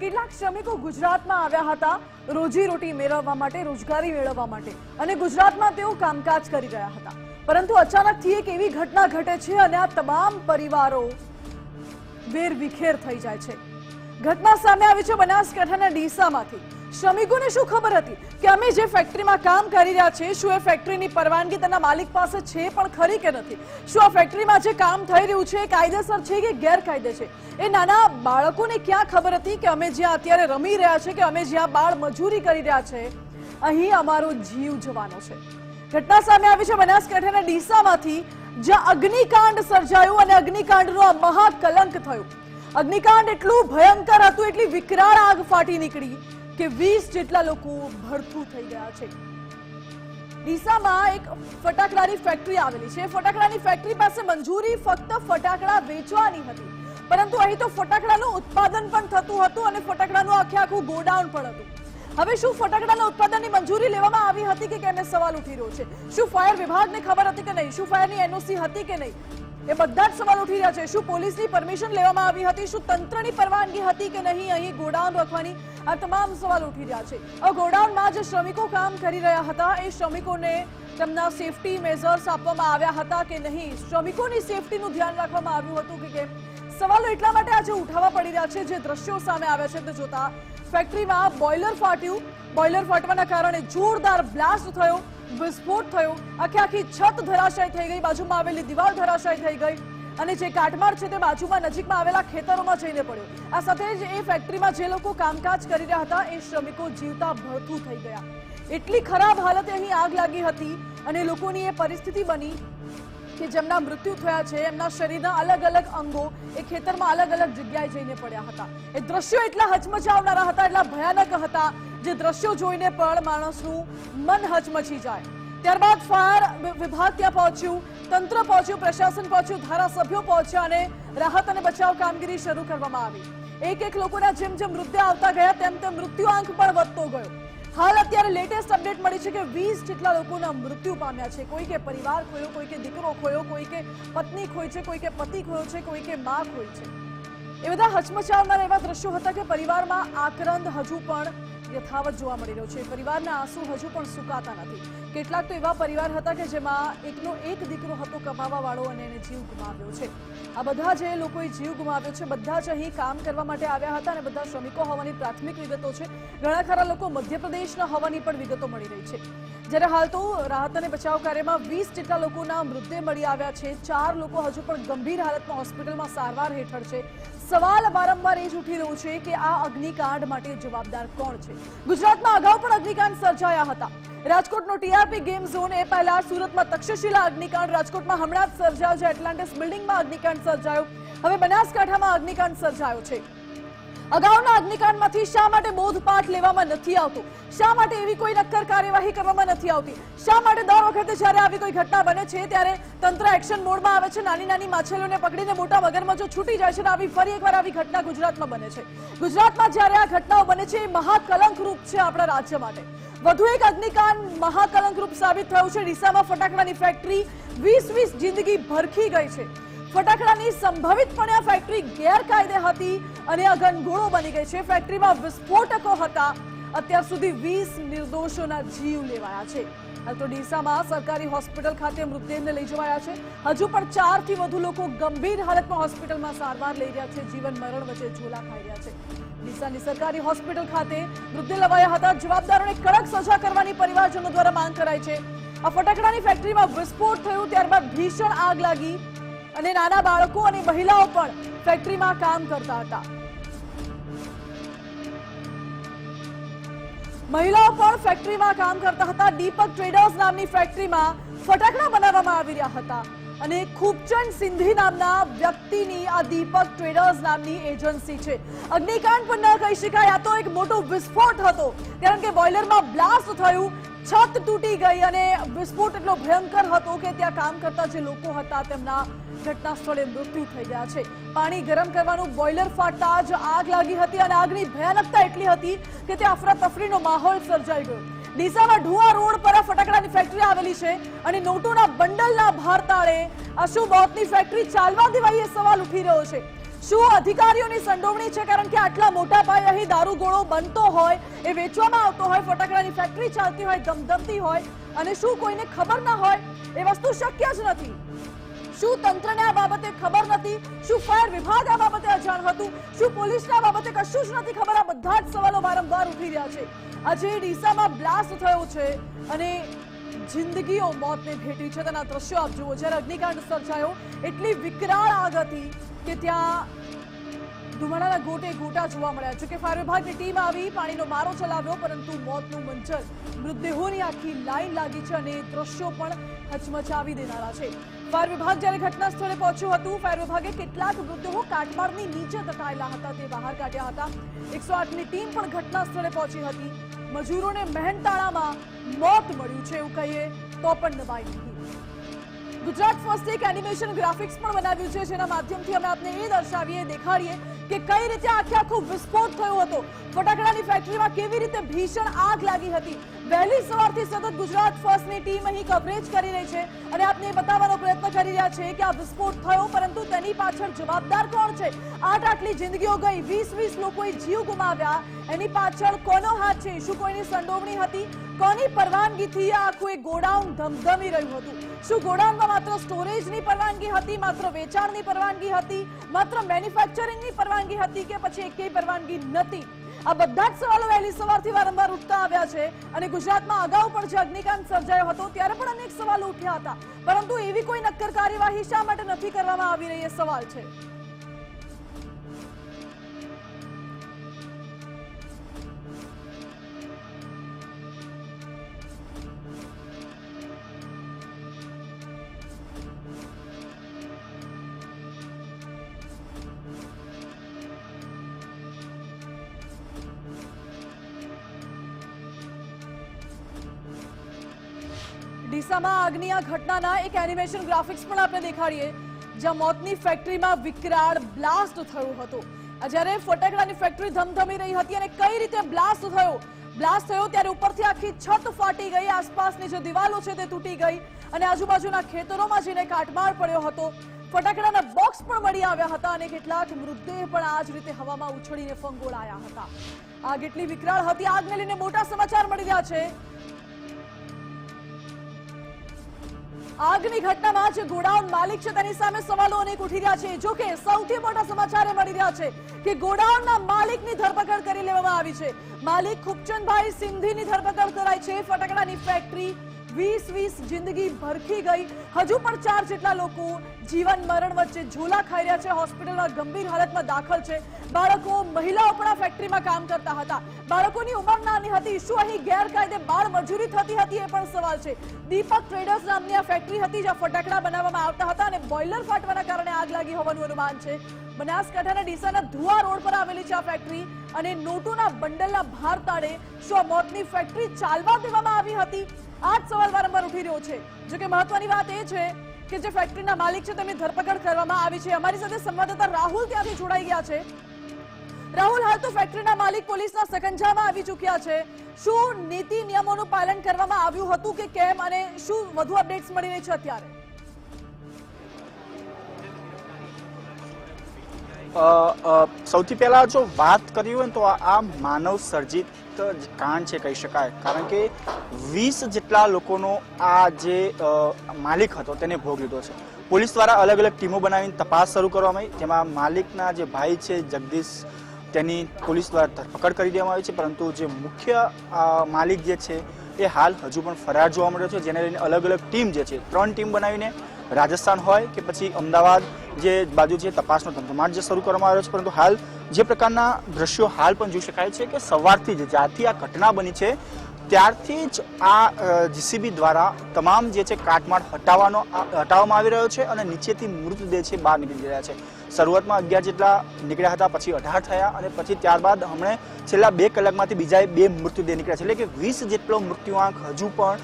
કેટલાક શ્રમિકો ગુજરાતમાં આવ્યા હતા રોજીરોટી મેળવવા માટે, રોજગારી મેળવવા માટે અને ગુજરાતમાં તેઓ કામકાજ કરી રહ્યા હતા. પરંતુ અચાનકથી એક એવી ઘટના ઘટે છે અને આ તમામ પરિવારો વેરવિખેર થઈ જાય છે. ઘટના સામે આવી છે બનાસકાંઠાના ડીસામાંથી. શ્રમિકોને શું ખબર હતી? કે અમે જે ફેક્ટરીમાં કામ કરી રહ્યા છીએ, શું એ ફેક્ટરીની પરવાનગી તેના માલિક પાસે છે પણ ખરી કે નથી? શું આ ફેક્ટરીમાં જે કામ થઈ રહ્યું છે એ કાયદેસર છે કે ગેરકાયદે છે? એ નાના બાળકોને ક્યાં ખબર હતી કે અમે જ્યાં અત્યારે રમી રહ્યા છે, કે અમે જ્યાં બાળ મજૂરી કરી રહ્યા છે? અહીં અમારો જીવ જવાનો છે. ઘટના સામે આવી છે બનાસકાંઠાના ડીસામાંથી, જ્યાં અગ્નિકાંડ સર્જાયું અને અગ્નિકાંડનું મહાકલંક થયું. અગ્નિકાંડ એટલું ભયંકર હતું, એટલી વિકરાળ આગ ફાટી નીકળી. કે વીસ જેટલા લોકો ભડથું થઈ ગયા છે. ડીસામાં એક ફટાકડાની ફેક્ટરી આવેલી છે. ફટાકડાની ફેક્ટરી પાસે મંજૂરી ફક્ત ફટાકડા વેચવાની હતી. પરંતુ અહીં તો ફટાકડાનું ઉત્પાદન પણ થતું હતું અને ફટાકડાનું આખે આખું ગોડાઉન પણ હતું. હવે શું ફટાકડાના ઉત્પાદનની મંજૂરી લેવામાં આવી હતી કે કેમ સવાલ ઉઠી રહ્યો છે? શું ફાયર વિભાગને ખબર હતી કે નહીં? શું ફાયરની એનઓસી હતી કે નહીં? એ બધા જ સવાલ ઉઠી રહ્યા છે. શું પોલીસની પરમિશન લેવામાં આવી હતી? શું તંત્રની પરવાનગી હતી કે નહીં? અહીં ગોડાઉન રાખવાની આ તમામ સવાલ ઉઠી રહ્યા છે. આ ગોડાઉનમાં જે શ્રમિકો કામ કરી રહ્યા હતા, એ શ્રમિકોને તેમના સેફટી મેઝર્સ આપવામાં આવ્યા હતા કે નહીં? શ્રમિકોની સેફટીનું ધ્યાન રાખવામાં આવ્યું હતું કે કેમ? સવાલો એટલા માટે આજે ઉઠાવવા પડી રહ્યા છે, જે દ્રશ્યો સામે આવ્યા છે. તે જોતા ફેક્ટરીમાં બોઇલર ફાટ્યું. બોઇલર ફાટવાના કારણે જોરદાર બ્લાસ્ટ થયો, વિસ્ફોટ થયો. આખી આખી છત ધરાશાય થઈ ગઈ, બાજુમાં આવેલી દિવાલ ધરાશાય થઈ ગઈ. અને જે કાટમાળ છે તે બાજુમાં નજીકમાં આવેલા ખેતરોમાં જઈને પડ્યો. આ સાથે જ એ ફેક્ટરીમાં જે લોકો કામકાજ કરી રહ્યા હતા, એ શ્રમિકો જીવતા ભરતું થઈ ગયા. એટલી ખરાબ હાલતે અહીં આગ લાગી હતી અને લોકોની એ પરિસ્થિતિ બની. કે જેમના મૃત્યુ થયા છે, એમના શરીરના અલગ અલગ અંગો એ ખેતરમાં અલગ અલગ જગ્યાએ જઈને પડ્યા હતા. એ દ્રશ્યો એટલા હચમચાવનારા હતા, એટલા ભયાનક હતા, જે દ્રશ્યો જોઈને પણ માણસનું મન હચમચી જાય. ત્યારબાદ ફાયર વિભાગ ત્યાં પહોંચ્યું, તંત્ર પહોંચ્યું, પ્રશાસન પહોંચ્યું, ધારાસભ્યો પહોંચ્યા અને રાહત અને બચાવ કામગીરી શરૂ કરવામાં આવી. એક એક લોકોના જેમ જેમ મૃત્યુ આવતા ગયા, તેમ તેમ મૃત્યુ આંક પણ વધતો ગયો. હાલ અત્યારે લેટેસ્ટ અપડેટ મળી છે કે વીસ જેટલા લોકોના મૃત્યુ પામ્યા છે. કોઈ કે પરિવાર ખોયો, કોઈ કે દીકરો ખોયો, કોઈ કે પત્ની ખોઈ છે, કોઈ કે પતિ ખોયો છે, કોઈ કે માં ખોઈ છે. એ બધા હચમચાવનારા એવા દ્રશ્યો હતા કે પરિવારમાં આક્રંદ હજુ પણ યથાવત જોવા મળી રહ્યો છે. પરિવારના આંસુ હજુ પણ સુકાતા નથી. કેટલાક તો એવા પરિવાર હતા કે જેમાં એકનો એક દીકરો હતો કમાવા વાળો અને એને જીવ ગુમાવ્યો છે. આ બધા જે લોકોએ જીવ ગુમાવ્યો છે, બધા જ અહીં કામ કરવા માટે આવ્યા હતા અને બધા શ્રમિકો હોવાની પ્રાથમિક વિગતો છે. ઘણા ખરા લોકો મધ્યપ્રદેશના હોવાની પણ વિગતો મળી રહી છે. જ્યારે હાલ તો રાહત અને બચાવ કાર્યમાં વીસ જેટલા લોકોના મૃતદેહ મળી આવ્યા છે. ચાર લોકો હજુ પણ ગંભીર હાલતમાં હોસ્પિટલમાં સારવાર હેઠળ છે. સવાલ વારંવાર એ જ ઉઠી રહ્યો છે કે આ અગ્નિકાંડ માટે જવાબદાર કોણ છે? ગુજરાતમાં અગાઉ પણ અગ્નિકાંડ સર્જાયા હતા. રાજકોટનો ટીઆરપી ગેમ ઝોન એ પહેલા સુરતમાં તક્ષશિલા અગ્નિકાંડ, રાજકોટમાં હમણાં જ સર્જાયો છે. એટલાન્ટિસ બિલ્ડિંગમાં અગ્નિકાંડ સર્જાયો. હવે બનાસકાંઠામાં અગ્નિકાંડ સર્જાયો છે. અગાઉના અગ્નિકાંડમાંથી શા માટે બોધપાઠ લેવામાં નથી આવતો? શા માટે એવી કોઈ નક્કર કાર્યવાહી કરવામાં નથી આવતી? શા માટે દર વખતે જ્યારે આવી કોઈ ઘટના બને છે, ત્યારે તંત્ર એક્શન મોડમાં આવે છે, નાની નાની માછલીઓને પકડીને મોટા મગરમચ્છો છૂટી જાય છે અને આવી ફરી એકવાર આવી ઘટના ગુજરાતમાં બને છે. ગુજરાતમાં જ્યારે આ ઘટનાઓ બને છે, એ મહાકલંક રૂપ છે આપણા રાજ્ય માટે. વધુ એક અગ્નિકાંડ મહાકલંક રૂપ સાબિત થયું છે. ડીસામાં ફટાકડાની ફેક્ટરી વીસ વીસ જિંદગી ભરખી ગઈ છે. ફટાકડાની સંભવિતપણે આ ફેક્ટરી ગેરકાયદે હતી અને અગનગોળો બની ગઈ છે. ફેક્ટરીમાં વિસ્ફોટકો હતા. અત્યાર સુધી વીસ નિર્દોષોના જીવ લેવાયા છે. હાલ તો ડીસામાં સરકારી હોસ્પિટલ ખાતે મૃતદેહને લઈ જવાયા છે. હજુ પણ ચારથી વધુ લોકો ગંભીર હાલતમાં હોસ્પિટલમાં સારવાર લઈ રહ્યા છે. જીવન મરણ વચ્ચે ઝોલા ખાઈ રહ્યા છે. ડીસાની સરકારી હોસ્પિટલ ખાતે મૃતદેહ લવાયા હતા. જવાબદારોને કડક સજા કરવાની પરિવારજનો દ્વારા માંગ કરાઈ છે. આ ફટાકડાની ફેક્ટરીમાં વિસ્ફોટ થયો, ત્યારબાદ ભીષણ આગ લાગી. અને નાના બાળકો અને મહિલાઓ પણ ફેક્ટરીમાં કામ કરતા હતા. મહિલાઓ પણ ફેક્ટરીમાં કામ કરતા હતા. દીપક ટ્રેડર્સ નામની ફેક્ટરીમાં ફટાકડા બનાવવામાં આવી રહ્યા હતા અને ખૂબચંદ સિંધી નામના વ્યક્તિની આ દીપક ટ્રેડર્સ નામની એજન્સી છે. અગ્નિકાંડ પણ ન કહી શકાય. આ તો એક મોટો વિસ્ફોટ હતો. કારણ કે બોઇલરમાં બ્લાસ્ટ થયું, છત તૂટી ગઈ અને વિસ્ફોટ એટલો ભયંકર હતો કે ત્યાં કામ કરતા જે લોકો હતા તેમના ઘટના સ્થળે મૃત્યુ થઈ ગયા છે. પાણી ગરમ કરવાનું બોઇલર ફાટતા જ આગ લાગી હતી અને આગની ભયાનકતા એટલી હતી કે તે અફરાતફરીનો માહોલ સર્જાઈ ગયો. ડીસામાં ઢુઆ રોડ પર ફટાકડાની ફેક્ટરી આવેલી છે અને નોટોના બંડલના ભાર તાળે અશુબોતની ફેક્ટરી ચાલવા દેવાય એ સવાલ ઉઠી રહ્યો છે. શું અધિકારીઓની સંડોવણી છે? કારણ કે આટલા મોટા પાયે અહીં દારૂગોળો બનતો હોય, એ વેચવામાં આવતો હોય, ફટાકડાની ફેક્ટરી ચાલતી હોય ધમધમતી હોય, અને શું કોઈને ખબર ના હોય એ વસ્તુ શક્ય જ નથી. શું તંત્રને આ બાબતે ખબર નથી? શું ફાયર વિભાગ આ બાબતે અજાણ હતું? શું પોલીસને આ બાબતે કશું જ નથી ખબર? આ બધા જ સવાલો વારંવાર ઉઠી રહ્યા છે. આજે ડીસામાં બ્લાસ્ટ થયો છે અને જિંદગીઓ મોતને ભેટી છે. તેના દ્રશ્યો આપ જુઓ. જ્યારે અગ્નિકાંડ સર્જાયો, એટલી વિકરાળ આગ હતી કે ત્યાં ધુમાડાના ગોટે ગોટા જોવા મળ્યા જોકે ફાયર વિભાગની ટીમ આવી, પાણીનો મારો ચલાવ્યો, પરંતુ મોતનું મંચર મૃતદેહોની આખી લાઈન લાગી છે અને દ્રશ્યો પણ હચમચાવી દેનારા છે. ફાયર વિભાગ જ્યારે ઘટના સ્થળે પહોંચ્યું હતું, ફાયર વિભાગે કેટલાક મૃતદેહો કાટમાળની નીચે દટાયેલા હતા, તે બહાર કાઢ્યા હતા. એકસો આઠની ટીમ પણ ઘટના સ્થળે પહોંચી હતી. મજૂરોને મહેનતાળામાં મોત મળ્યું છે એવું કહીએ તો પણ નવાઈ નથી ગુજરાત ફર્સ્ટ એક એનિમેશન ગ્રાફિક્સ પણ બનાવ્યું છે, જેના માધ્યમથી અમે આપને એ દર્શાવીએ, દેખાડીએ કે કઈ રીતે આખે આખો વિસ્ફોટ થયો હતો. ફટાકડાની ફેક્ટરીમાં કેવી રીતે ભીષણ આગ લાગી હતી? વહેલી સવારથી સતત ગુજરાત ફર્સ્ટની ટીમ અહીં કવરેજ કરી રહી છે અને આપને એ બતાવવાનો પ્રયત્ન કરી રહ્યા છે કે આ વિસ્ફોટ થયો, પરંતુ તેની પાછળ જવાબદાર કોણ છે? આઠ આટલી જિંદગીઓ ગઈ, વીસ વીસ લોકોએ જીવ ગુમાવ્યા. એની પાછળ કોનો હાથ છે શું કોઈની સંડોવણી હતી? કોની પરવાનગીથી આ આખું એક ગોડાઉન ધમધમી રહ્યું હતું? શું ગોડાઉનમાં માત્ર સ્ટોરેજની પરવાનગી હતી, માત્ર વેચાણની પરવાનગી હતી, માત્ર મેન્યુફેક્ચરિંગની પરવાનગી હતી કે પછી એકેય પરવાનગી નથી? આ બધા જ સવાલો વહેલી સવારથી વારંવાર ઉઠતા આવ્યા છે અને ગુજરાતમાં અગાઉ પણ જે અગ્નિકાંડ સર્જાયો હતો, ત્યારે પણ અનેક સવાલો ઉઠ્યા હતા. પરંતુ એવી કોઈ નક્કર કાર્યવાહી શા માટે નથી કરવામાં આવી રહી એ સવાલ છે. ડીસામાં આગની આ ઘટનાના એક એનિમેશન ગ્રાફિક્સ પણ આપણે દેખાડીએ, જ્યાં મોતની ફેક્ટરીમાં વિકરાળ બ્લાસ્ટ થયો હતો. જ્યારે ફટાકડાની ફેક્ટરી ધમધમી રહી હતી અને કઈ રીતે બ્લાસ્ટ થયો? બ્લાસ્ટ થયો ત્યારે ઉપરથી આખી છત ફાટી ગઈ, આસપાસની જે દિવાલો છે તે તૂટી ગઈ અને આજુબાજુના ખેતરોમાં જઈને કાટમાળ પડ્યો હતો. ફટાકડાના બોક્સ પણ મળી આવ્યા હતા અને કેટલાક મૃતદેહ પણ આ જ રીતે હવામાં ઉછળીને ફંગોળાયા હતા. આગ એટલી વિકરાળ હતી, આગને લઈને મોટા સમાચાર મળી રહ્યા છે. આગની ઘટનામાં જે ગોડાઉન માલિક છે, તેની સામે સવાલો અનેક ઉઠી રહ્યા છે. જો કે સૌથી મોટા સમાચાર એ મળી રહ્યા છે કે ગોડાઉનના માલિકની ધરપકડ કરી લેવામાં આવી છે. માલિક ખુપચંદભાઈ સિંધીની ધરપકડ કરાઈ છે. ફટાકડાની ફેક્ટરી વીસ વીસ જિંદગી ભરખી ગઈ. હજુ પણ ચાર જેટલા લોકો જીવન મરણ વચ્ચે ઝોલા ખાઈ રહ્યા છે. હોસ્પિટલમાં ગંભીર હાલતમાં દાખલ છે. બાળકો મહિલાઓ પણ ફેક્ટરીમાં કામ કરતા હતા. બાળકોની ઉંમર નાની હતી. શું અહીં ગેરકાયદે બાળ મજૂરી થતી હતી એ પણ સવાલ છે. દીપક ટ્રેડર્સ નામની આ ફેક્ટરી હતી જ્યાં ફટાકડા બનાવવામાં આવતા હતા અને બોઇલર ફાટવાના કારણે આગ લાગી હોવાનું અનુમાન છે. બનાસકાંઠાના ડીસાના ધુઆ રોડ પર આવેલી છે આ ફેક્ટરી અને નોટોના બંડલના ભાર તાળે શું મોતની ફેક્ટરી ચાલવા દેવામાં આવી હતી. આ સવાલ વારંવાર ઉઠી રહ્યો છે. જો કે મહત્વની વાત એ છે કે જે ફેક્ટરીના માલિક છે તેમની ધરપકડ કરવામાં આવી છે. અમારી સાથે સંવાદદાતા રાહુલ ત્યાંથી જોડાઈ ગયા છે. રાહુલ, હાલ તો ફેક્ટરીના માલિક પોલીસના સકંજામાં આવી ચૂક્યા છે. શું નીતિ નિયમોનું પાલન કરવામાં આવ્યું હતું કે કેમ અને શું વધુ અપડેટ્સ મળી રહી છે અત્યારે? સૌથી પહેલા જો વાત કરી હોય તો આ માનવ સર્જિત જ કાંડ છે કહી શકાય. કારણ કે વીસ જેટલા લોકોનો આ જે માલિક હતો તેને ભોગ લીધો છે. પોલીસ દ્વારા અલગ અલગ ટીમો બનાવીને તપાસ શરૂ કરવામાં આવી. જેમાં માલિકના જે ભાઈ છે, જગદીશ, તેની પોલીસ દ્વારા ધરપકડ કરી દેવામાં આવી છે. પરંતુ જે મુખ્ય માલિક જે છે, એ હાલ હજુ પણ ફરાર જોવા મળ્યો છે. જેને લઈને અલગ અલગ ટીમ જે છે, ત્રણ ટીમ બનાવીને રાજસ્થાન હોય કે પછી અમદાવાદ જે બાજુ છે તપાસનો ધમધમાટ જે શરૂ કરવામાં આવ્યો છે, પરંતુ હાલ જે પ્રકારના દ્રશ્યો હાલ પણ જોઈ શકાય છે કે સવારથી જ જ્યારથી આ ઘટના બની છે, ત્યારથી જ આ જીસીબી દ્વારા તમામ જે છે કાટમાળ હટાવવાનો હટાવવામાં આવી રહ્યો છે અને નીચેથી મૃતદેહ છે બહાર નીકળી રહ્યા છે. શરૂઆતમાં અગિયાર જેટલા નીકળ્યા હતા, પછી અઢાર થયા અને પછી ત્યારબાદ હમણે છેલ્લા બે કલાકમાંથી બીજા બે મૃત્યુદેહ નીકળ્યા છે. એટલે કે વીસ જેટલો મૃત્યુઆંક હજુ પણ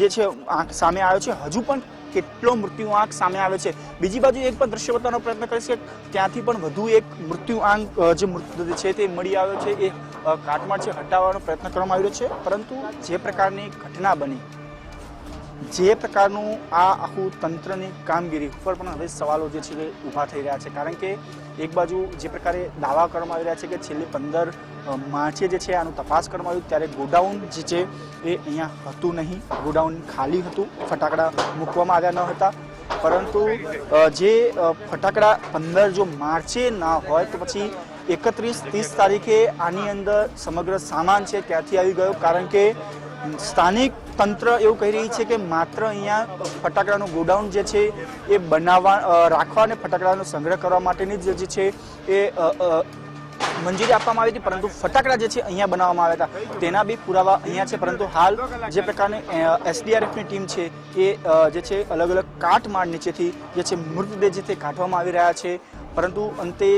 જે છે આંક સામે આવ્યો છે. હજુ પણ કેટલો મૃત્યુઆંક સામે આવે છે. બીજી બાજુ એક પણ દ્રશ્ય બતાવવાનો પ્રયત્ન કરીશ કે ત્યાંથી પણ વધુ એક મૃત્યુઆંક જે મૃતદેહ છે તે મળી આવ્યો છે. એ કાટમાળ છે હટાવવાનો પ્રયત્ન કરવામાં આવ્યો છે. પરંતુ જે પ્રકારની ઘટના બની જે પ્રકારનું આ આખું તંત્રની કામગીરી ઉપર પણ હવે સવાલો જે છે તે ઊભા થઈ રહ્યા છે. કારણ કે એક બાજુ જે પ્રકારે દાવા કરવામાં આવી રહ્યા છે કે છેલ્લી પંદર માર્ચે જે છે આનું તપાસ કરવામાં આવ્યું ત્યારે ગોડાઉન જે છે એ અહીંયા હતું નહીં. ગોડાઉન ખાલી હતું. ફટાકડા મૂકવામાં આવ્યા ન હતા. પરંતુ જે ફટાકડા પંદર જો માર્ચે ના હોય તો પછી એકત્રીસ, ત્રીસ તારીખે આની અંદર સમગ્ર સામાન છે ત્યાંથી આવી ગયો? કારણ કે સ્થાનિક તંત્ર એવું કહી રહી છે કે માત્ર અહીંયા ફટાકડાનું ગોડાઉન જે છે એ બનાવવા રાખવા અને ફટાકડાનો સંગ્રહ કરવા માટેની જ છે એ મંજૂરી આપવામાં આવી હતી. પરંતુ ફટાકડા જે છે અહીંયા બનાવવામાં આવ્યા હતા. તેના બી પુરાવા અહીંયા છે. પરંતુ હાલ જે પ્રકારની એસડીઆરએફની ટીમ છે એ જે છે અલગ અલગ કાટમાળ નીચેથી જે છે મૃતદેહ જે છે કાઢવામાં આવી રહ્યા છે. પરંતુ અંતે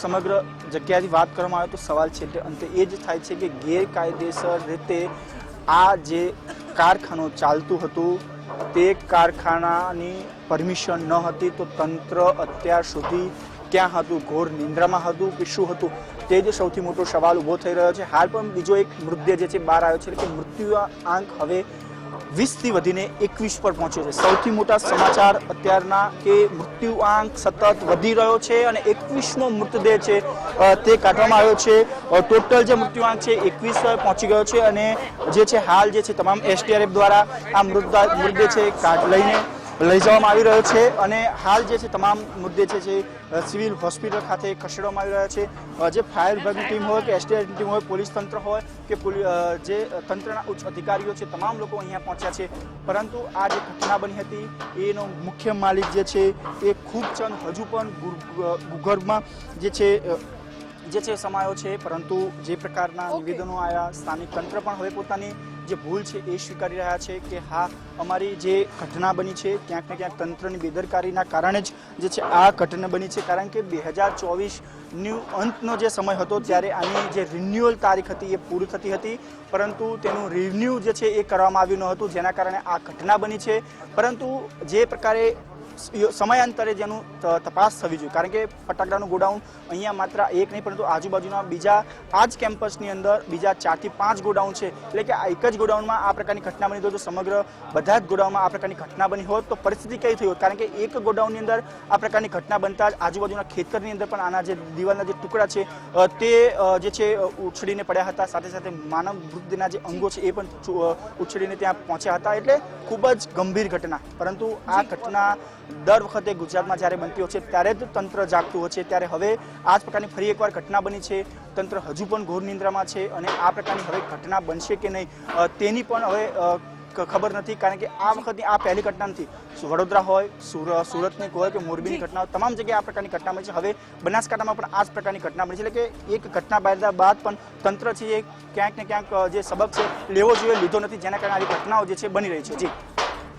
સમગ્ર જગ્યાથી વાત કરવામાં આવે તો સવાલ છે એટલે અંતે એ જ થાય છે કે ગેરકાયદેસર રીતે આ જે કારખાનું ચાલતું હતું, તે કારખાનાની પરમિશન ન હતી તો તંત્ર અત્યાર સુધી ક્યાં હતું, ઘોર નિંદ્રામાં હતું કે શું હતું, તે જ સૌથી મોટો સવાલ ઊભો થઈ રહ્યો છે. હાલ પણ બીજો એક મૃતદેહ જે છે બહાર આવ્યો છે કે મૃત્યુ આંક હવે વીસથી વધીને એકવીસ પર પહોંચ્યો છે. સૌથી મોટા સમાચાર અત્યારના કે મૃત્યુ આંક સતત વધી રહ્યો છે અને એકવીસમો મૃતદેહ છે તે કાઢવામાં આવ્યો છે. ટોટલ જે મૃત્યુ આંક છે, એકવીસ પહોંચી ગયો છે અને જે છે, હાલ જે છે, તમામ એસટીઆરએફ દ્વારા આ મૃતદેહ છે, કાઢ લઈને લઈ જવામાં આવી રહ્યો છે અને હાલ જે છે તમામ મુદ્દે છે જે સિવિલ હોસ્પિટલ ખાતે ખસેડવામાં આવી રહ્યા છે. જે ફાયર વિભાગની ટીમ હોય કે એસટીઆરની ટીમ હોય પોલીસ તંત્ર હોય કે જે તંત્રના ઉચ્ચ અધિકારીઓ છે તમામ લોકો અહીંયા પહોંચ્યા છે. પરંતુ આ જે ઘટના બની હતી એનો મુખ્ય માલિક જે છે એ ખૂબચંદ હજુ પણ ગુર- ભૂગર્ભમાં જે છે જે છે સમાયો છે. પરંતુ જે પ્રકારના. નિવેદનો આવ્યા સ્થાનિક તંત્ર પણ હવે પોતાની જે ભૂલ છે એ સ્વીકારી રહ્યા છે કે હા, અમારી જે ઘટના બની છે, ક્યાંક ને ક્યાંક તંત્રની બેદરકારીના કારણે જ જે છે આ ઘટના બની છે. કારણ કે બે હજાર ચોવીસનું અંતનો જે સમય હતો, ત્યારે આની જે રિન્યુઅલ તારીખ હતી એ પૂરી થતી હતી. પરંતુ તેનું રિન્યુ જે છે એ કરવામાં આવ્યું ન હતું, જેના કારણે આ ઘટના બની છે. પરંતુ જે પ્રકારે સમયાંતરે જેનું તપાસ થવી જોઈએ. કારણ કે ફટાકડાનું ગોડાઉન અહીંયા માત્ર એક નહીં, પરંતુ આજુબાજુના બીજા આ જ કેમ્પસની અંદર બીજા ચારથી પાંચ ગોડાઉન છે. એટલે કે આ એક જ ગોડાઉનમાં આ પ્રકારની ઘટના બની તો સમગ્ર બધા જ ગોડાઉનમાં આ પ્રકારની ઘટના બની હોત તો પરિસ્થિતિ કઈ થઈ હોત? કારણ કે એક ગોડાઉનની અંદર આ પ્રકારની ઘટના બનતા જ આજુબાજુના ખેતરની અંદર પણ આના જે દિવાલના જે ટુકડા છે તે જે છે ઉછળીને પડ્યા હતા. સાથે સાથે માનવ મૃતદેહના જે અંગો છે એ પણ ઉછળીને ત્યાં પહોંચ્યા હતા. એટલે ખૂબ જ ગંભીર ઘટના. પરંતુ આ ઘટના દર વખતે ગુજરાતમાં જ્યારે બનતી હોય છે ત્યારે જ તંત્ર જાગતું હોય છે. ત્યારે હવે આ જ પ્રકારની ફરી એકવાર ઘટના બની છે. તંત્ર હજુ પણ ઘોર નિંદ્રામાં છે અને આ પ્રકારની હવે ઘટના બનશે કે નહીં તેની પણ હવે ખબર નથી. કારણ કે આ વખતની આ પહેલી ઘટના નથી. વડોદરા હોય સુર- સુરતની હોય કે મોરબીની. ઘટના હોય, તમામ જગ્યાએ આ પ્રકારની ઘટના બની છે. હવે બનાસકાંઠામાં પણ આ જ પ્રકારની ઘટના બની છે. એટલે કે એક ઘટના બાદ બાદ પણ તંત્ર છે એ ક્યાંક ને ક્યાંક જે સબક છે લેવો જોઈએ લીધો નથી. જેના કારણે આવી ઘટનાઓ જે છે બની રહી છે. જી.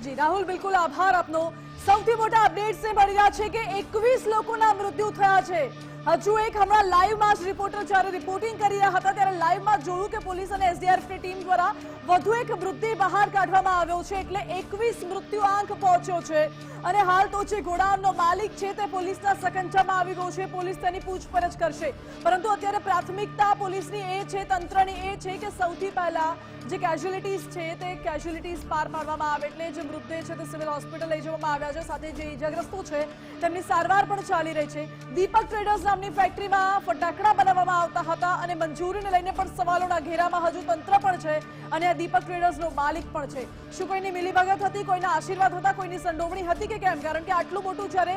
જી, રાહુલ, બિલકુલ આભાર આપનો. સૌથી મોટા અપડેટ્સ મળી રહ્યા છે કે એકવીસ લોકોના મૃત્યુ થયા છે. હજુ એક હમણાં લાઈવમાં જ રિપોર્ટર જ્યારે રિપોર્ટિંગ કરી રહ્યા હતા, ત્યારે લાઈવમાં જોયું કે પોલીસ અને એસડીઆરએફની ટીમ દ્વારા વધુ એક મૃતદેહ બહાર કાઢવામાં આવ્યો છે, એટલે એકવીસ મૃત્યુ આંક પહોંચ્યો છે. અને હાલ તો જે ગોડાઉનનો માલિક છે તે પોલીસના સકંજામાં આવી ગયો છે, પોલીસ તેની પૂછપરછ કરશે. પરંતુ અત્યારે પ્રાથમિકતા પોલીસની એ છે, તંત્રની એ છે કે સૌથી પહેલા જે કેઝ્યુલિટીઝ છે તે કેઝ્યુલિટીઝ પાર પાડવામાં આવે, એટલે જે મૃતદેહ છે તે સિવિલ હોસ્પિટલ લઈ જવામાં આવ્યા છે, સાથે જે ઇજાગ્રસ્તો છે તેમની સારવાર પણ ચાલી રહી છે. દીપક ટ્રેડર્સ નામની ફેક્ટરીમાં ફટાકડા બનાવવામાં આવતા હતા અને મંજૂરીને લઈને પણ સવાલોના ઘેરામાં હજુ તંત્ર પણ છે અને આ દીપક ટ્રેડર્સનો માલિક પણ છે. શું કોઈની મિલીભગત હતી, કોઈના આશીર્વાદ હતા, કોઈની સંડોવણી હતી કે કેમ? કારણ કે આટલું મોટું જ્યારે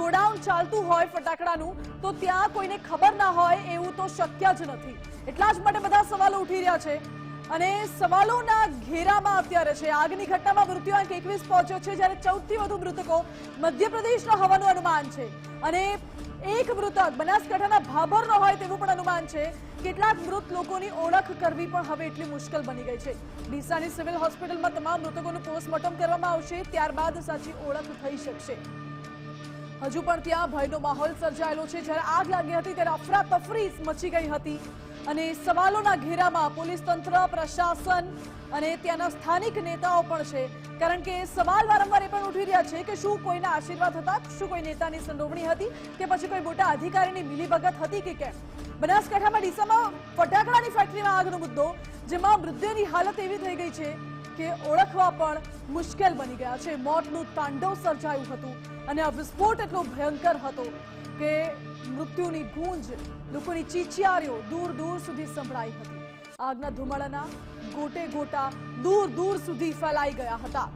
ગોડાઉન ચાલતું હોય ફટાકડાનું, તો ત્યાં કોઈને ખબર ના હોય એવું તો શક્ય જ નથી. એટલા જ માટે બધા સવાલો ઉઠી રહ્યા છે. અને સવાલોના ઘેરામાં અત્યારે છે. આગની ઘટનામાં મૃત્યુઆંક એકવીસ પહોંચ્યો છે, જ્યારે ચૌદથી વધુ મૃતકો મધ્યપ્રદેશના હોવાનું અનુમાન છે. અને એક મૃતક બનાસકાંઠાના ભાભરનો હોય તેવું પણ અનુમાન છે. કેટલાક મૃત લોકોની ઓળખ કરવી પણ હવે એટલી મુશ્કેલ બની ગઈ છે. ડીસાની સિવિલ હોસ્પિટલમાં તમામ મૃતકોનું પોસ્ટમોર્ટમ કરવામાં આવશે, ત્યારબાદ સાચી ઓળખ થઈ શકશે. હજુ પણ ત્યાં ભયનો માહોલ સર્જાયેલો છે. જ્યારે આગ લાગી હતી, ત્યારે અફરાતફરી મચી ગઈ હતી. અને સવાલોના ઘેરામાં પોલીસ તંત્ર, પ્રશાસન અને ત્યાંના સ્થાનિક નેતાઓ પણ છે. કારણ કે સવાલ વારંવાર એ પણ ઉઠી રહ્યા છે કે શું કોઈના આશીર્વાદ હતા, શું કોઈ નેતાની સંડોવણી હતી, કે પછી કોઈ મોટા અધિકારીની મિલીભગત હતી કે કેમ? બનાસકાંઠામાં ડીસામાં ફટાકડાની ફેક્ટરીમાં આગનો મુદ્દો, જેમાં મૃત્યુની હાલત એવી થઈ ગઈ છે કે ઓળખવા પણ મુશ્કેલ બની ગયા છે. મોતનું તાંડવ સર્જાયું હતું અને આ વિસ્ફોટ એટલો ભયંકર હતો કે મૃત્યુની ગૂંજ લોકોની ચીચિયારીઓ દૂર દૂર સુધી સંભળાઈ હતી. આગના ધુમાડાના ગોટે ગોટા દૂર દૂર સુધી ફેલાઈ ગયા હતા.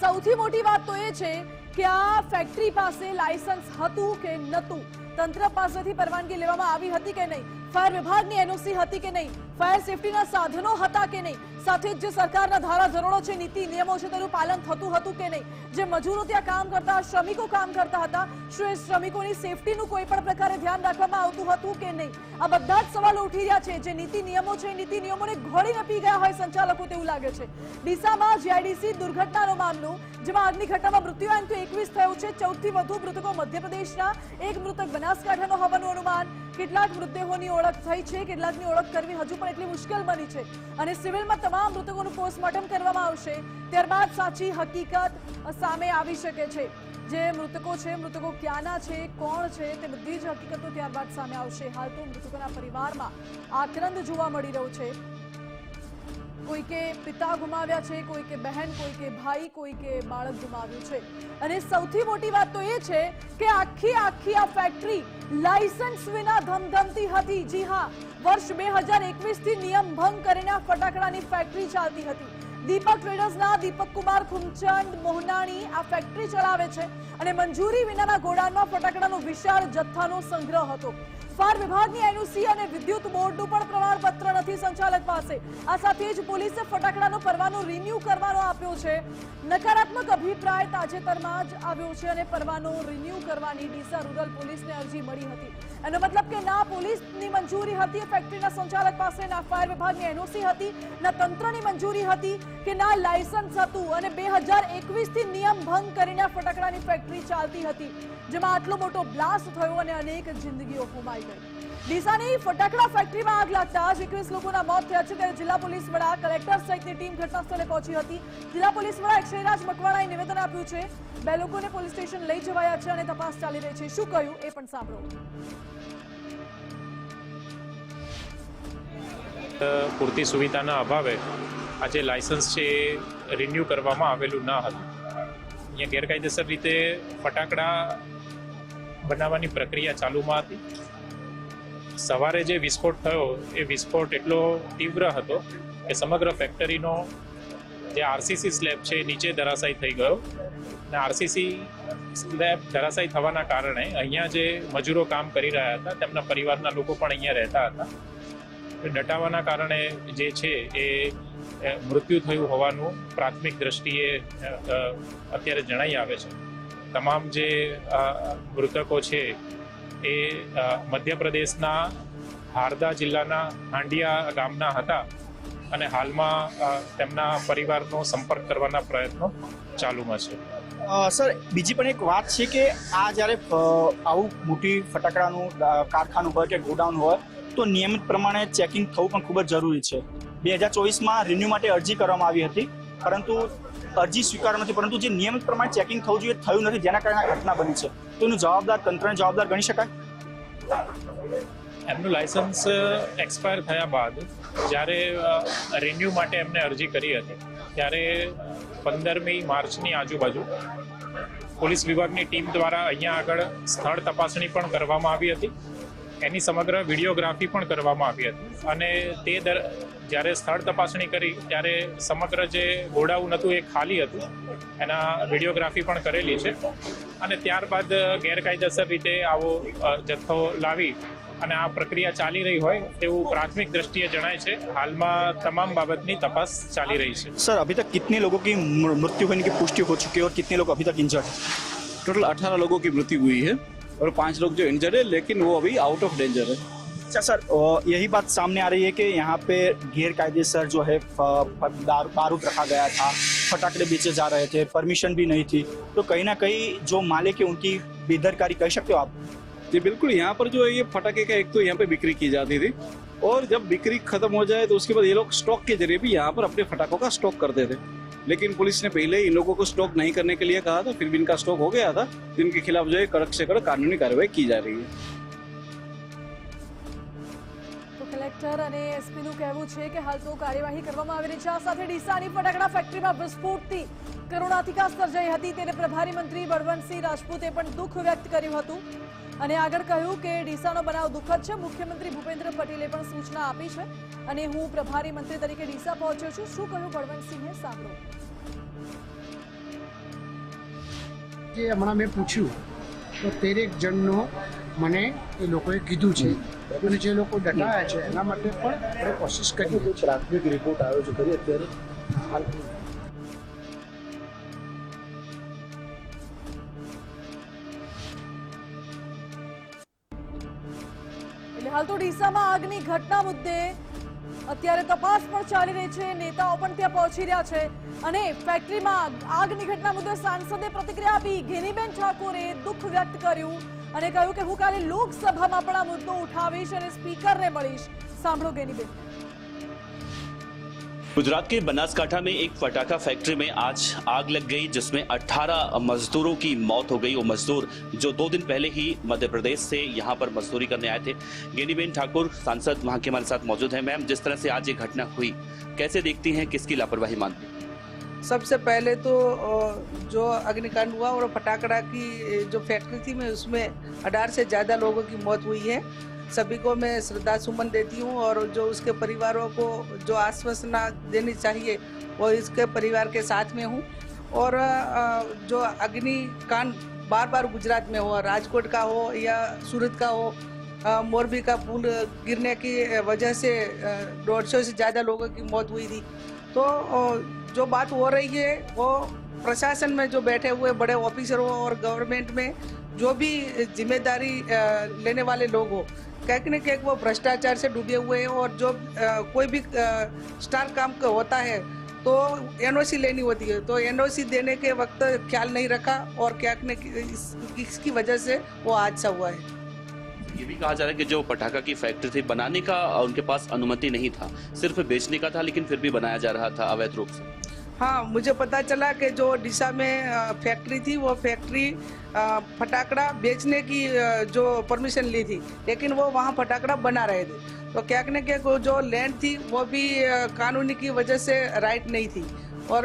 સૌથી મોટી વાત તો એ છે કે આ ફેક્ટરી પાસે લાયસન્સ હતું કે નહોતું. તંત્ર પાસેથી પરવાનગી લેવામાં આવી હતી કે નહીં? ફાયર વિભાગની એનઓસી હતી કે નહીં? ફાયર સેફટીના સાધનો હતા કે નહીં? સાથે જ સરકારના ધારા છે, નીતિ નિયમો છે, તેનું પાલન થતું હતું કે નહીં? જે મજૂરો ત્યાં કામ કરતા, શ્રમિકો કામ કરતા હતા, શું એ શ્રમિકોની સેફટીનું કોઈ પણ પ્રકારે ધ્યાન રાખવામાં આવતું હતું કે નહીં? આ બધા જ સવાલો ઉઠી રહ્યા છે. જે નીતિ નિયમો છે નીતિ નિયમોને ઘોડીને પી ગયા હોય સંચાલકો તેવું લાગે છે. ડીસામાં જીઆઈડીસી દુર્ઘટનાનો મામલો, જેમાં આગની ઘટનામાં મૃત્યુઆંક તો એકવીસ થયું છે. ચૌદથી વધુ મૃતકો મધ્યપ્રદેશના એક મૃતક બનાસકાંઠાનો હોવાનું અનુમાન. કેટલાક મૃતદેહોની ઓળખ થઈ છે, કેટલાકની ઓળખ કરવી હજુ પણ એટલી મુશ્કેલ બની છે. અને સિવિલમાં તમામ મૃતકોનું પોસ્ટમોર્ટમ કરવામાં આવશે. ત્યારબાદ સાચી હકીકત સામે આવી શકે છે. જે મૃતકો છે, મૃતકો ક્યાંના છે, કોણ છે, તે બધી જ હકીકતો ત્યારબાદ સામે આવશે. હાલ તો મૃતકોના પરિવારમાં આક્રંદ જોવા મળી રહ્યો છે. કોઈ કે પિતા ગુમાવ્યા છે, કોઈ કે બહેન, કોઈ કે ભાઈ, કોઈ કે બાળક ગુમાવ્યું છે. અને સૌથી મોટી વાત તો એ છે કે આખી આખી આ ફેક્ટરી લાયસન્સ વિના ધમધમતી હતી. જી હા, વર્ષ બે હજાર એકવીસથી નિયમ ભંગ કરીને આ ફટાકડાની ફેક્ટરી ચાલતી હતી. દીપક ટ્રેડર્સના દીપક કુમાર ખુમચંદ મોહનાણી આ ફેક્ટરી ચલાવે છે અને મંજૂરી વિનાના ગોડાઉનમાં ફટાકડાનો વિશાળ જથ્થાનો સંગ્રહ હતો. ફાયર વિભાગની એનઓસી અને વિદ્યુત બોર્ડનું પણ પ્રમાણપત્ર નથી સંચાલક પાસે. આ સાથે જ પોલીસે ફટાકડાનો પરવાનો રિન્યુ કરવાનો આપ્યો છે. નકારાત્મક અભિપ્રાય તાજેતરમાં જ આવ્યો છે અને પરવાનો રિન્યુ કરવાની ડીસા રૂરલ પોલીસને અરજી મળી હતી. એનો મતલબ કે ના, પોલીસની મંજૂરી હતી ફેક્ટરીના સંચાલક પાસે ના ફાયર વિભાગની એનઓસી હતી, ના તંત્રની મંજૂરી હતી કે ના, લાયસન્સ હતું અને બે હજાર એકવીસથી નિયમ ભંગ કરીને આ ફટાકડાની ફેક્ટરી ચાલતી હતી, જેમાં આટલો મોટો બ્લાસ્ટ થયો અને અનેક જિંદગીઓ ગુમાઈ ગઈ. ડીસાની ફટાકડા ફેક્ટરીમાં આગ લાગતા જ એકવીસ લોકોના મોત થયા છે ત્યારે જિલ્લા પોલીસ વડા કલેક્ટર સહિતની ટીમ ઘટનાસ્થળે પહોંચી હતી. જિલ્લા પોલીસ વડા અક્ષયરાજ મકવાણાએ નિવેદન આપ્યું છે, બે લોકોને પોલીસ સ્ટેશન લઈ જવાયા છે અને તપાસ ચાલી રહી છે. શું કહ્યું એ પણ સાંભળો. પૂરતી સુવિધાના અભાવે આ જે લાયસન્સ છે એ રિન્યૂ કરવામાં આવેલું ન હતું. અહીંયા ગેરકાયદેસર રીતે ફટાકડા બનાવવાની પ્રક્રિયા ચાલુમાં હતી. સવારે જે વિસ્ફોટ થયો, એ વિસ્ફોટ એટલો તીવ્ર હતો કે સમગ્ર ફેક્ટરીનો જે આરસીસી સ્લેબ છે નીચે ધરાશાયી થઈ ગયો. અને આરસીસી સ્લેબ ધરાશાયી થવાના કારણે અહીંયા જે મજૂરો કામ કરી રહ્યા હતા, તેમના પરિવારના લોકો પણ અહીંયા રહેતા હતા. ડટાવાના કારણે જે છે એ મૃત્યુ થયું હોવાનું પ્રાથમિક દ્રષ્ટિએ અત્યારે જણાઈ આવે છે. તમામ જે મૃતકો છે એ મધ્યપ્રદેશના હારદા જિલ્લાના હાંડિયા ગામના હતા અને હાલમાં તેમના પરિવારનો સંપર્ક કરવાના પ્રયત્નો ચાલુમાં છે. સર, બીજી પણ એક વાત છે કે આ જ્યારે આવું મોટી ફટાકડાનું કારખાનું હોય કે ગોડાઉન હોય તો નિયમિત પ્રમાણે ચેકિંગ થવું પણ ખૂબ જ જરૂરી છે. બે હજાર ચોવીસમાં રિન્યુ માટે અરજી કરવામાં આવી હતી, પરંતુ અરજી સ્વીકાર નથી, પરંતુ જે નિયમિત પ્રમાણે ચેકિંગ થવું જોઈએ થયું નથી, જેના કારણે ઘટના બની છે. તો એનું જવાબદાર તંત્રને જવાબદાર ગણી શકાય? એમનું લાયસન્સ એક્સપાયર થયા બાદ, જ્યારે રિન્યૂ માટે એમને અરજી કરી હતી, ત્યારે પંદરમી માર્ચની આજુબાજુ પોલીસ વિભાગની ટીમ દ્વારા અહીંયા આગળ સ્થળ તપાસણી પણ કરવામાં આવી હતી. એની સમગ્ર વિડીયોગ્રાફી પણ કરવામાં આવી હતી અને તે દર જ્યારે સ્થળ તપાસણી કરી ત્યારે સમગ્ર જે ગોડાઉન હતું એ ખાલી હતું એના વિડીયોગ્રાફી પણ કરેલી છે અને ત્યારબાદ ગેરકાયદેસર રીતે આવો અ, જથ્થો લાવી અને આ પ્રક્રિયા ચાલી રહી હોય તેવું પ્રાથમિક દ્રષ્ટિએ જણાય છે હાલમાં તમામ બાબતની તપાસ ચાલી રહી છે सर अभी तक कितने लोगों की मृ- मृत्यु होने की पुष्टि हो चुकी है और कितने लोग अभी तक इंजर्ड हैं टोटल अठारह लोगों की मृत्यु हुई है और पाँच लोग जो इंजर्ड है लेकिन वो अभी आउट ऑफ़ डेंजर है। अच्छा सर यही बात सामने आ रही है कि यहाँ पे गैर कायदे सर जो है बारूद रखा गया था फटाकड़े बेचे जा रहे थे परमिशन भी नहीं थी। तो कहीं ना कहीं जो मालिक है उनकी बेदरकारी कह सकते हो आप? जी बिल्कुल यहाँ पर जो है ये फटाके का एक तो यहाँ पे बिक्री की जाती थी। और जब बिक्री खत्म हो जाए तो उसके बाद ये लोग स्टॉक के ज़रिए भी यहाँ पर अपने फटाखों का स्टॉक करते थे। लेकिन पुलिस ने पहले ही इन लोगों को स्टॉक नहीं करने के लिए कहा था फिर भी इनका स्टॉक हो गया था जिनके खिलाफ जो है कड़क से कड़क कानूनी कार्रवाई की जा रही है તો કલેક્ટર અને એસપીનું કહેવું છે કે હાલ તો કાર્યવાહી કરવામાં આવી રહી છે આ સાથે ડીસાની ફટાકડા ફેક્ટરીમાં વિસ્ફોટથી કરુણાતિકા સર્જાઈ હતી તેને પ્રભારી મંત્રી બળવંતસિંહ રાજપૂતે પણ દુઃખ વ્યક્ત કર્યું હતું અને આગળ કહ્યું કે ડીસાનો બનાવ દુઃખદ છે. મુખ્યમંત્રી ભૂપેન્દ્ર પટેલે પણ સૂચના આપી છે અને હું પ્રભારી મંત્રી તરીકે ડીસા પહોંચ્યો છું. શું કહ્યું બળવંતસિંહે? સાંભળો. જે હમણાં મેં પૂછ્યું તો તેરેક જણનો મને એ લોકોએ કીધું છે. અને જે લોકો ડટાયા છે એના માટે પણ કોશિશ કરી. જે પ્રાથમિક રિપોર્ટ આવ્યો છે ખરી અત્યારે? તો ડીસામાં આગની ઘટના મુદ્દે અત્યારે તપાસ પણ ચાલી રહી છે. નેતાઓ પણ ત્યાં પહોંચી રહ્યા છે અને ફેક્ટરીમાં આગની ઘટના મુદ્દે સાંસદે પ્રતિક્રિયા આપી. ઘેનીબેન ઠાકોરે દુઃખ વ્યક્ત કર્યું અને કહ્યું કે હું કાલે લોકસભામાં પણ આ મુદ્દો ઉઠાવીશ અને સ્પીકરને મળીશ. સાંભળો ગેનીબેન गुजरात के बनासकांठा में एक पटाखा फैक्ट्री में आज आग लग गई, जिसमें 18 मजदूरों की मौत हो गई। वो मजदूर जो दो दिन पहले ही मध्य प्रदेश से यहाँ पर मजदूरी करने आए थे। गेनीबेन ठाकुर, सांसद, वहाँ के हमारे साथ मौजूद हैं। मैम, जिस तरह से आज ये घटना हुई, कैसे देखती हैं, किसकी लापरवाही मानती हैं? सबसे पहले तो जो अग्निकांड हुआ और पटाखड़ा की, जो फैक्ट्री थी, मैं उसमें अठारह से ज़्यादा लोगों की मौत हुई है। सभी को मैं श्रद्धा सुमन देती हूँ और जो उसके परिवारों को जो आश्वासना देनी चाहिए, वो इसके परिवार के साथ में हूँ। और जो अग्निकांड बार बार गुजरात में हो, राजकोट का हो या सूरत का हो मोरबी का पुल गिरने की वजह से डेढ़ सौ से ज़्यादा लोगों की मौत हुई थी। तो जो बात हो रही है, वो प्रशासन में जो बैठे हुए बड़े ऑफिसरों और गवर्नमेंट में जो भी ज़िम्मेदारी लेने वाले लोग हो, कहीं न कहीं वो भ्रष्टाचार से डूबे हुए हैं और जो कोई भी स्टार काम का होता है तो एनओसी लेनी होती है। तो एनओसी देने के वक्त ख्याल नहीं रखा और क्या इस- इसकी वजह से वो हादसा हुआ है। ये भी कहा जा रहा है कि जो पटाखा की फैक्ट्री थी, बनाने का उनके पास अनुमति नहीं था। सिर्फ़ बेचने का था, लेकिन फिर भी बनाया जा रहा था अवैध रूप से। हाँ मुझे पता चला कि जो डिशा में फैक्ट्री थी, वो फैक्ट्री फटाकड़ा बेचने की जो परमिशन ली थी, लेकिन वो वहाँ फटाकड़ा बना रहे थे। तो क्या कहने के जो लैंड थी, वो भी कानूनी की वजह से राइट नहीं थी। और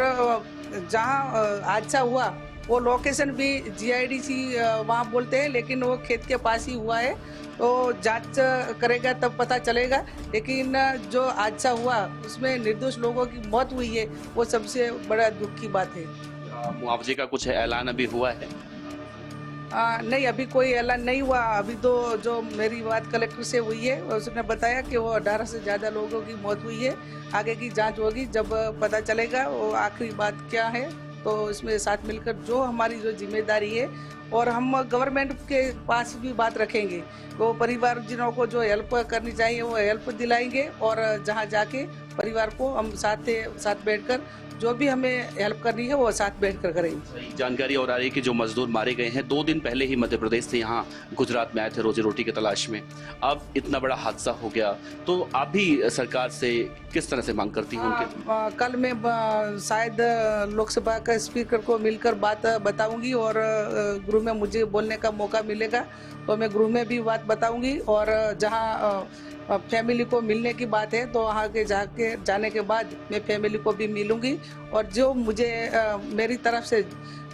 जहाँ हादसा हुआ वो लोकेशन भी जीआईडीसी वहाँ बोलते हैं लेकिन वो खेत के पास ही हुआ है। तो जाँच करेगा तब पता चलेगा। लेकिन जो हादसा हुआ उसमें निर्दोष लोगों की मौत हुई है वो सबसे बड़ा दुख की बात है। मुआवजे का कुछ ऐलान अभी हुआ है? आ, नहीं अभी कोई ऐलान नहीं हुआ। अभी तो जो मेरी बात कलेक्टर से हुई है उसने बताया कि वो अठारह से ज़्यादा लोगों की मौत हुई है। आगे की जाँच होगी जब पता चलेगा वो आखिरी बात क्या है। तो इसमें साथ मिलकर जो हमारी जो ज़िम्मेदारी है और हम गवर्नमेंट के पास भी बात रखेंगे। वो परिवारजनों को जो हेल्प करनी चाहिए, वो हेल्प दिलाएँगे और जहाँ जाके परिवार को हम साथ साथ बैठकर जो भी हमें हेल्प करनी है वो साथ बैठकर करेंगे। जानकारी और आ रही है कि जो मजदूर मारे गए हैं दो दिन पहले ही मध्य प्रदेश से यहाँ गुजरात में आए थे रोजी रोटी की तलाश में। अब इतना बड़ा हादसा हो गया तो आप भी सरकार से किस तरह से मांग करती हैं उनके? आ, आ, कल मैं शायद लोकसभा का स्पीकर को मिलकर बात बताऊँगी और गृह में मुझे बोलने का मौका मिलेगा तो मैं गृह में भी बात बताऊँगी और जहाँ फैमिली को मिलने की बात है तो वहाँ के जाके, जाने के बाद मैं फैमिली को भी मिलूँगी। और जो मुझे मेरी तरफ़ से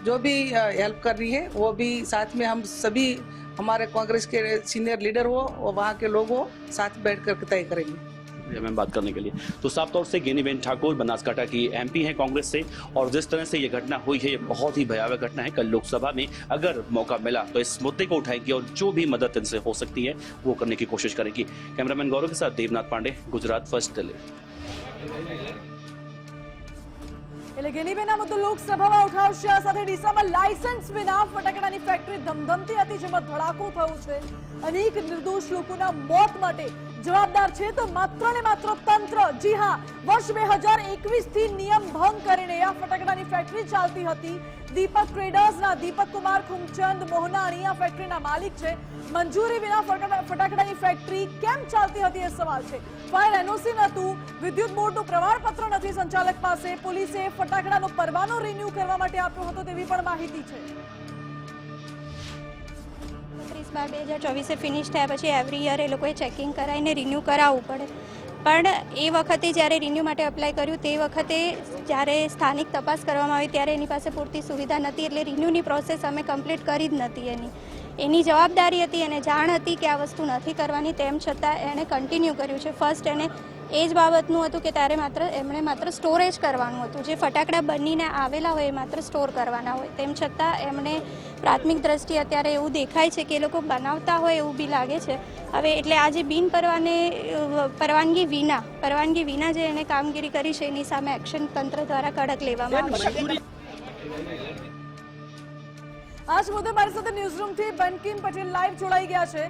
जो भी हेल्प कर रही है, वो भी साथ में हम सभी, हमारे कांग्रेस के सीनियर लीडर हो और वहाँ के लोग हो, साथ बैठ कर तय करेंगे। हमें बात करने के लिए तो साफ तौर से गेनीबेन ठाकुर बनासकांठा की एमपी हैं कांग्रेस से और जिस तरह से ये घटना हुई है ये बहुत ही भयावह घटना है कल लोकसभा में अगर मौका मिला तो इस मुद्दे को उठाएंगे और जो भी मदद इनसे हो सकती है वो करने की कोशिश करेंगी कैमरामैन गौरव के साथ देवनाथ पांडे गुजरात फर्स्ट दिल्ली એટલે ગેનીબેન આ મુદ્દો લોકસભામાં ઉઠાવશે આ સાથે ડીસામાં લાયસન્સ વિના ફટાકડાની ફેક્ટરી ધમધમતી હતી જેમાં ધડાકો થયો છે અનેક નિર્દોષ લોકોના મોત માટે જવાબદાર છે તો માત્ર ને માત્ર તંત્ર. જી હા, વર્ષ બે હજાર એકવીસથી નિયમ ભંગ કરીને આ ફટાકડાની ફેક્ટરી ચાલતી હતી. દીપક ટ્રેડર્સના દીપક કુમાર, ખુમચંદ મોહનાણી આ ફેક્ટરીના માલિક છે. મંજૂરી વિના ફટાકડાની ફેક્ટરી કેમ ચાલતી હતી એ સવાલ છે. ફાયર એનઓસી નહોતું, વિદ્યુત બોર્ડનું પ્રમાણપત્ર નથી સંચાલક પાસે, પોલીસે ફટાકડાનો પરવાનો રિન્યુ કરવા માટે આપ્યો હતો તેવી પણ માહિતી છે. બાર બે હજાર ચોવીસે ફિનિશ થયા પછી એવરી યર એ લોકોએ ચેકિંગ કરાવીને રિન્યૂ કરાવવું પડે. પણ એ વખતે જ્યારે રિન્યૂ માટે અપ્લાય કર્યું, તે વખતે જ્યારે સ્થાનિક તપાસ કરવામાં આવી ત્યારે એની પાસે પૂરતી સુવિધા નથી એટલે રિન્યૂની પ્રોસેસ અમે કમ્પ્લીટ કરી જ નથી એની. એની જવાબદારી હતી અને જાણ હતી કે આ વસ્તુ નથી કરવાની, તેમ છતાં એણે કન્ટિન્યુ કર્યું છે. ફર્સ્ટ એને એ જ બાબતનું હતું કે ત્યારે માત્ર, એમણે માત્ર સ્ટોરેજ કરવાનું હતું. જે ફટાકડા બનીને આવેલા હોય એ માત્ર સ્ટોર કરવાના હોય. તેમ છતાં એમણે પ્રાથમિક દ્રષ્ટિએ અત્યારે એવું દેખાય છે કે એ લોકો બનાવતા હોય એવું બી લાગે છે. હવે એટલે આ જે બિન પરવાને પરવાનગી વિના પરવાનગી વિના જે એણે કામગીરી કરી છે, એની સામે એક્શન તંત્ર દ્વારા કડક લેવામાં આવશે. આજ મુદ્દે મારી સાથે ન્યૂઝરૂમથી બનકીમ પટેલ લાઈવ જોડાઈ ગયા છે.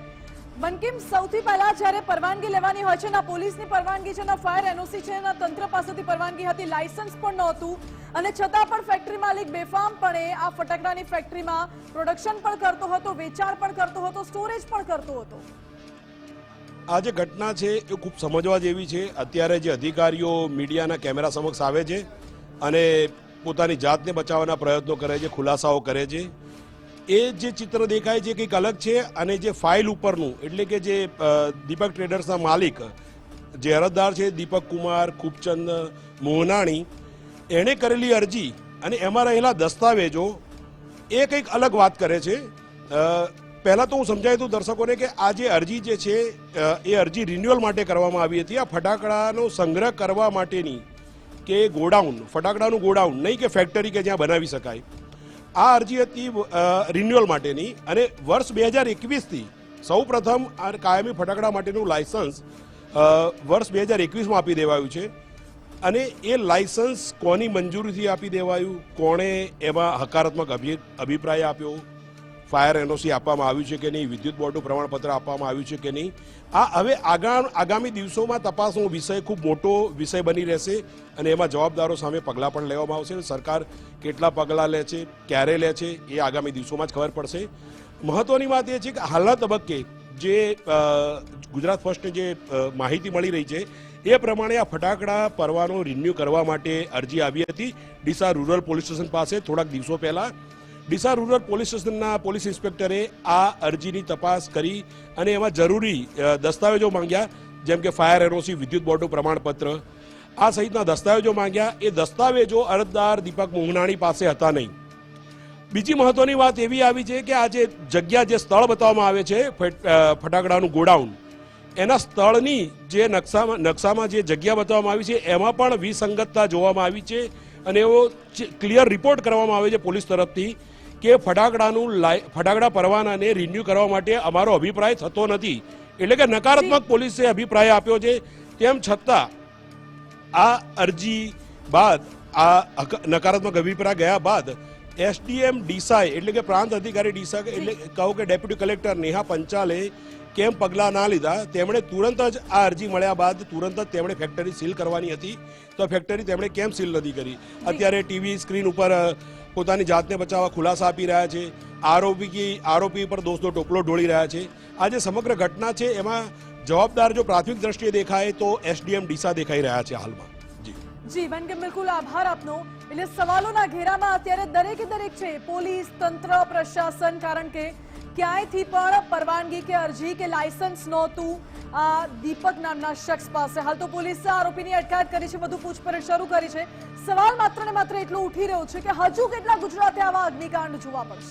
બંકિમ સૌથી પહેલા જ્યારે પરવાનગી લેવાની હોય છે, ના પોલીસની પરવાનગી છે, ના ફાયર એનઓસી છે, ના તંત્ર પાસેથી પરવાનગી હતી લાયસન્સ પણ નહોતું. અને છતાં પણ ફેક્ટરી માલિક બેફામપણે આ ફટાકડાની ફેક્ટરીમાં પ્રોડક્શન પણ કરતો હતો, વેચાણ પણ કરતો હતો, સ્ટોરેજ પણ કરતો હતો. આ જે ઘટના છે, એ ખૂબ સમજવા જેવી છે. અત્યારે જે અધિકારીઓ મીડિયાના કેમેરા સમક્ષ આવે છે અને પોતાની જાતને બચાવવાના પ્રયત્નો કરે છે, ખુલાસાઓ કરે છે. એ જે ચિત્ર દેખાય છે કંઈક અલગ છે અને જે ફાઇલ ઉપરનું, એટલે કે જે દીપક ટ્રેડર્સના માલિક, જે અરજદાર છે, દીપક કુમાર, ખૂબચંદ, મોહનાણી, એણે કરેલી અરજી અને એમાં રહેલા દસ્તાવેજો, એ કંઈક અલગ વાત કરે છે. પહેલાં તો હું સમજાવી દઉં દર્શકોને કે આ જે અરજી જે છે એ અરજી રિન્યુઅલ માટે કરવામાં આવી હતી. આ ફટાકડાનો સંગ્રહ કરવા માટેની કે ગોડાઉન, ફટાકડાનું ગોડાઉન, નહીં કે ફેક્ટરી કે જ્યાં બનાવી શકાય. આ અરજી હતી રિન્યુઅલ માટેની અને વર્ષ બે હજાર એકવીસથી સૌ પ્રથમ આ કાયમી ફટાકડા માટેનું લાયસન્સ વર્ષ બે હજાર એકવીસમાં આપી દેવાયું છે. અને એ લાયસન્સ કોની મંજૂરીથી આપી દેવાયું? કોણે એમાં હકારાત્મક અભિ, અભિપ્રાય આપ્યો? ફાયર એનઓસી આપવામાં આવ્યું છે કે નહીં? વિદ્યુત બોર્ડનું પ્રમાણપત્ર આપવામાં આવ્યું છે કે નહીં? આ હવે આગા આગામી દિવસોમાં તપાસનો વિષય ખૂબ મોટો વિષય બની રહેશે અને એમાં જવાબદારો સામે પગલાં પણ લેવામાં આવશે સરકાર કેટલા પગલાં લે છે, ક્યારે લે છે, એ આગામી દિવસોમાં જ ખબર પડશે. મહત્વની વાત એ છે કે હાલના તબક્કે જે ગુજરાત ફર્સ્ટને જે માહિતી મળી રહી છે, એ પ્રમાણે આ ફટાકડા પરવાનો રિન્યુ કરવા માટે અરજી આવી હતી ડીસા રૂરલ પોલીસ સ્ટેશન પાસે થોડાક દિવસો પહેલા. ડીસા રૂરલ પોલીસ સ્ટેશનના પોલીસ ઇન્સ્પેક્ટરે આ અરજીની તપાસ કરી અને એમાં જરૂરી દસ્તાવેજો માંગ્યા, જેમ કે ફાયર એનઓસી, વિદ્યુત બોર્ડનું પ્રમાણપત્ર. આ સહિતના દસ્તાવેજો માંગ્યા, એ દસ્તાવેજો અરજદાર દીપક મોંઘનાણી પાસે હતા નહીં. બીજી મહત્વની વાત એવી આવી છે કે આ જે જગ્યા, જે સ્થળ બતાવવામાં આવે છે ફટાકડાનું ગોડાઉન, એના સ્થળની જે નકશામાં નકશામાં જે જગ્યા બતાવવામાં આવી છે, એમાં પણ વિસંગતતા જોવામાં આવી છે અને એવો ક્લિયર રિપોર્ટ કરવામાં આવે છે પોલીસ તરફથી. કે ફટાકડાનું ફટાકડા પરવાનાને રિન્યુ કરવા માટે અમારો અભિપ્રાય થતો નથી. એટલે કે નકારાત્મક પોલીસે અભિપ્રાય આપ્યો છે. તેમ છતાં આ અરજી બાદ આ નકારાત્મક અભિપ્રાય ગયા બાદ એસડીએમ ડીસાઈ એટલે કે પ્રાંત અધિકારી ડીસા એટલે કહો કે ડેપ્યુટી કલેક્ટર નેહા પંચાલે કેમ પગલાં ના લીધા? તેમણે તુરંત જ આ અરજી મળ્યા બાદ તુરંત જ તેમણે ફેક્ટરી સીલ કરવાની હતી. તો ફેક્ટરી તેમણે કેમ સીલ નથી કરી? અત્યારે ટીવી સ્ક્રીન ઉપર પોતાની જાતને બચાવવા ખુલાસા આપી રહ્યા છે. આરોપી કી આરોપી પર દોષનો ટોપલો ઢોળી રહ્યા છે. આ જે સમગ્ર ઘટના છે, એમાં જવાબદાર જો પ્રાથમિક દ્રષ્ટિએ દેખાય તો એસડીએમ ડીસા દેખાઈ રહ્યા છે હાલમાં. જી. બેનકેમ બિલકુલ આભાર આપનો. એટલે સવાલોના ઘેરામાં અત્યારે દરેકે દરેક છે, પોલીસ, તંત્ર, પ્રશાસન, કારણ કે ક્યાંયથી પણ પરવાનગી કે અરજી કે લાયસન્સ નહોતું. આ દીપક નામના શખ્સ પાસે હાલ તો પોલીસે આરોપીની અટકાયત કરી છે, વધુ પૂછપરછ શરૂ કરી છે. સવાલ માત્ર ને માત્ર એટલો ઉઠી રહ્યો છે કે હજુ કેટલા ગુજરાતે આવા અગ્નિકાંડ જોવા પડશે